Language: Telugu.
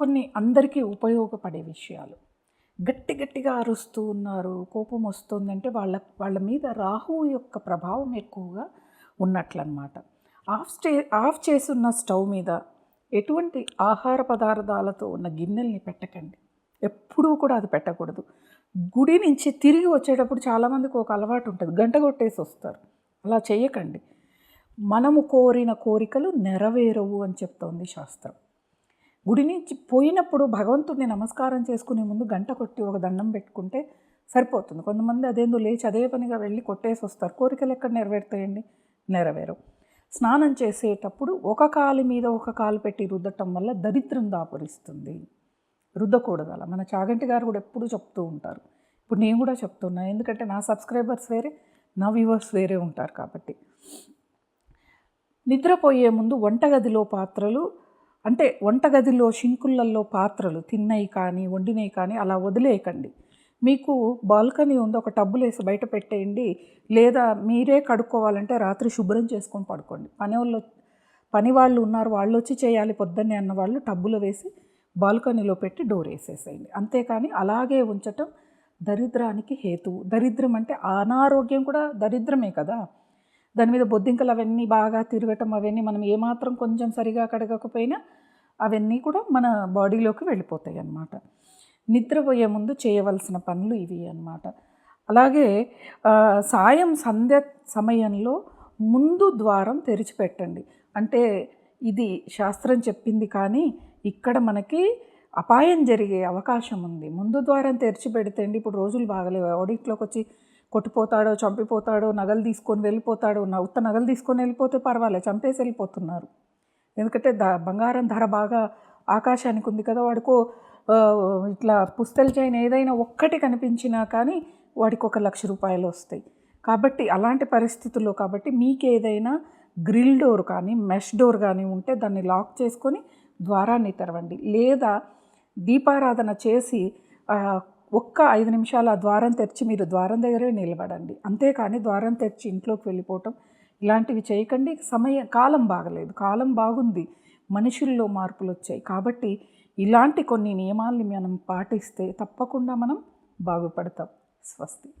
కొన్ని అందరికీ ఉపయోగపడే విషయాలు. గట్టి గట్టిగా అరుస్తూ ఉన్నారు కోపం వస్తుందంటే వాళ్ళ వాళ్ళ మీద రాహువు యొక్క ప్రభావం ఎక్కువగా ఉన్నట్లనమాట ఆఫ్ చే ఆఫ్ చేసున్న స్టవ్ మీద ఎటువంటి ఆహార పదార్థాలతో ఉన్న గిన్నెల్ని పెట్టకండి. ఎప్పుడూ కూడా అది పెట్టకూడదు. గుడి నుంచి తిరిగి వచ్చేటప్పుడు చాలామందికి ఒక అలవాటు ఉంటుంది. గంట కొట్టేసి వస్తారు. అలా చేయకండి. మనము కోరిన కోరికలు నెరవేరవు అని చెప్తోంది శాస్త్రం. గుడి నుంచి పోయినప్పుడు భగవంతుడిని నమస్కారం చేసుకునే ముందు గంట కొట్టి ఒక దండం పెట్టుకుంటే సరిపోతుంది. కొంతమంది అదేందో లేచి అదే పనిగా వెళ్ళి కొట్టేసి వస్తారు. కోరికలు ఎక్కడ నెరవేరుతాయండి? నెరవేరు స్నానం చేసేటప్పుడు ఒక కాలు మీద ఒక కాలు పెట్టి రుద్దటం వల్ల దరిద్రం దాపురిస్తుంది. రుద్దకూడదు అలా మన చాగంటి గారు కూడా ఎప్పుడు చెప్తూ ఉంటారు. ఇప్పుడు నేను కూడా చెప్తున్నా. ఎందుకంటే నా సబ్స్క్రైబర్స్ వేరే నా వ్యూవర్స్ వేరే ఉంటారు కాబట్టి. నిద్రపోయే ముందు వంటగదిలో పాత్రలు అంటే వంటగదిలో షింకుళ్ళల్లో పాత్రలు తిన్నవి కానీ వండినవి కానీ అలా వదిలేయకండి. మీకు బాల్కనీ ఉంది ఒక టబ్బులు వేసి బయట పెట్టేయండి. లేదా మీరే కడుక్కోవాలంటే రాత్రి శుభ్రం చేసుకొని పడుకోండి. పని వాళ్ళు పని వాళ్ళు ఉన్నారు వాళ్ళు వచ్చి చేయాలి పొద్దున్నే అన్న వాళ్ళు టబ్బులు వేసి బాల్కనీలో పెట్టి డోర్ వేసేసేయండి. అంతేకాని అలాగే ఉంచటం దరిద్రానికి హేతువు. దరిద్రం అంటే అనారోగ్యం కూడా దరిద్రమే కదా. దాని మీద బొద్దింకలు అవన్నీ బాగా తిరగటం అవన్నీ మనం ఏమాత్రం కొంచెం సరిగా కడగకపోయినా అవన్నీ కూడా మన బాడీలోకి వెళ్ళిపోతాయి అన్నమాట. నిద్రపోయే ముందు చేయవలసిన పనులు ఇవి అన్నమాట. అలాగే సాయం సంధ్య సమయంలో ముందు ద్వారం తెరిచిపెట్టండి. అంటే ఇది శాస్త్రం చెప్పింది కానీ ఇక్కడ మనకి అపాయం జరిగే అవకాశం ఉంది. ముందు ద్వారం తెరిచి పెడితే అండి ఇప్పుడు రోజులు బాగలేవు. ఆడిట్లోకి వచ్చి కొట్టిపోతాడో చంపిపోతాడో నగలు తీసుకొని వెళ్ళిపోతాడో నా ఉత్త నగలు తీసుకొని వెళ్ళిపోతే పర్వాలేదు చంపేసి వెళ్ళిపోతున్నారు. ఎందుకంటే ద బంగారం ధర బాగా ఆకాశానికి ఉంది కదా వాడికో ఇట్లా పుస్తల్ చైన్ ఏదైనా ఒక్కటి కనిపించినా కానీ వాడికి ఒక లక్ష రూపాయలు వస్తాయి. కాబట్టి అలాంటి పరిస్థితుల్లో కాబట్టి మీకు ఏదైనా గ్రిల్ డోర్ కానీ మెష్ డోర్ కానీ ఉంటే దాన్ని లాక్ చేసుకొని ద్వారాన్ని తెరవండి. లేదా దీపారాధన చేసి ఒక్క ఐదు నిమిషాలు ఆ ద్వారం తెరిచి మీరు ద్వారం దగ్గరే నిలబడండి. అంతేకాని ద్వారం తెరిచి ఇంట్లోకి వెళ్ళిపోవటం ఇలాంటివి చేయకండి. సమయం కాలం బాగలేదు. కాలం బాగుంది. మనుషుల్లో మార్పులు వచ్చాయి. కాబట్టి ఇలాంటి కొన్ని నియమాల్ని మనం పాటిస్తే తప్పకుండా మనం బాగుపడతాం. స్వస్తి.